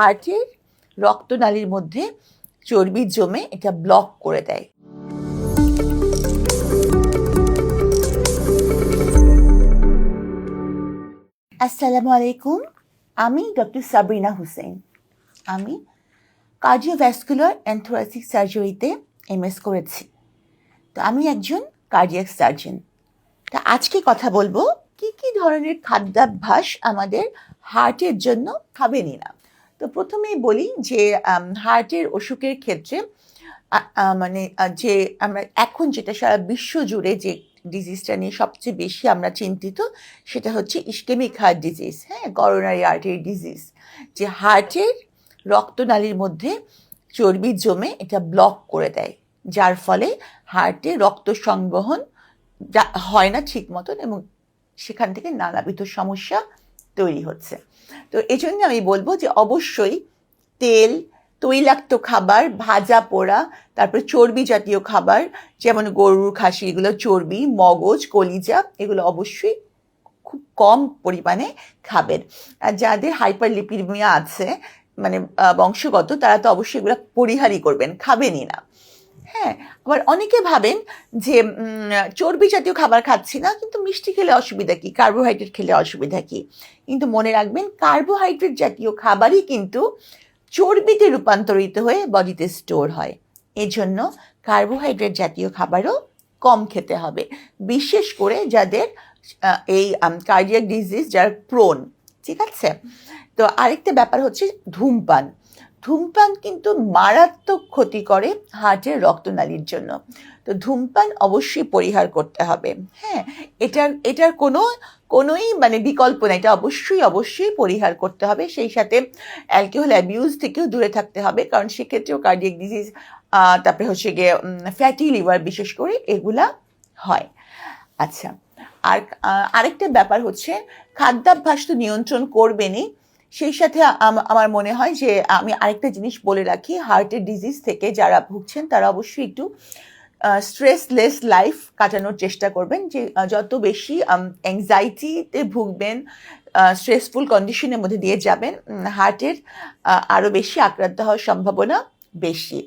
হার্টের রক্তনালীর মধ্যে চর্বি জমে এটা ব্লক করে দেয়। আসসালামু আলাইকুম, আমি ডক্টর সাবরিনা হুসেন। আমি কার্ডিওভ্যাসকুলার অ্যান্ড থোরাসিক সার্জারিতে এমএস করেছি। তো আমি একজন কার্ডিয়াক সার্জন। তা আজকে কথা বলব, কি কি ধরনের খাদ্যাভ্যাস আমাদের হার্টের জন্য খাবেনই না তো প্রথমেই বলি যে হার্টের অসুখের ক্ষেত্রে মানে যে আমরা এখন যেটা সারা বিশ্ব জুড়ে যে ডিজিজটা নিয়ে সবচেয়ে বেশি আমরা চিন্তিত, সেটা হচ্ছে ইস্কেমিক হার্ট ডিজিজ হ্যাঁ? করোনারি আর্টারি ডিজিজ যে হার্টের রক্তনালীর মধ্যে চর্বি জমে এটা ব্লক করে দেয়, যার ফলে হার্টে রক্ত সংবহন হয় না ঠিক মতন এবং সেখান থেকে নানাবিধ সমস্যা তৈরি হচ্ছে। তো এই জন্য আমি বলব যে অবশ্যই তেল, তৈলাক্ত খাবার, ভাজা পোড়া, তারপরে চর্বি জাতীয় খাবার, যেমন গরুর খাসি, এগুলো চর্বি, মগজ, কলিজা, এগুলো অবশ্যই খুব কম পরিমাণে খাবেন। আর যাদের হাইপার লিপিডমিয়া আছে মানে বংশগত, তারা তো অবশ্যই এগুলো পরিহারই করবেন, খাবেনই না। হ্যাঁ আবার অনেকে ভাবেন যে চর্বি জাতীয় খাবার খাচ্ছি না, কিন্তু মিষ্টি খেলে অসুবিধা কি? কার্বোহাইড্রেট খেলে অসুবিধা কি? কিন্তু মনে রাখবেন, কার্বোহাইড্রেট জাতীয় খাবারই কিন্তু চর্বিতে রূপান্তরিত হয়ে বডিতে স্টোর হয়। এজন্য কার্বোহাইড্রেট জাতীয় খাবারও কম খেতে হবে, বিশেষ করে যাদের এই কার্ডিয়াক ডিজিজ যার প্রোন ঠিক আছে? তো আরেকটা ব্যাপার হচ্ছে ধূমপান। ধূমপান কিন্তু মারাত্মক ক্ষতি করে হার্টের রক্তনালীর জন্য। তো ধূমপান অবশ্যই পরিহার করতে হবে। হ্যাঁ এটার এটার কোনো, কোনোই মানে বিকল্প নেই এটা অবশ্যই অবশ্যই পরিহার করতে হবে। সেই সাথে অ্যালকোহল অ্যাবিউজ থেকেও দূরে থাকতে হবে। কারণ সেক্ষেত্রেও কার্ডিয়াক ডিজিজ তারপরে হচ্ছে গিয়ে ফ্যাটি লিভার বিশেষ করে এগুলা হয়। আচ্ছা আর আরেকটা ব্যাপার হচ্ছে, খাদ্যাভ্যাস তো নিয়ন্ত্রণ করবেনই। সেই সাথে আমার মনে হয় যে আমি আরেকটা জিনিস বলে রাখি হার্টের ডিজিজ থেকে যারা ভুগছেন তারা অবশ্যই একটু স্ট্রেসলেস লাইফ কাটানোর চেষ্টা করবেন যে যত বেশি অ্যাংজাইটিতে ভুগবেন স্ট্রেসফুল কন্ডিশনের মধ্যে দিয়ে যাবেন হার্টের আরও বেশি আক্রান্ত হওয়ার সম্ভাবনা বেশি।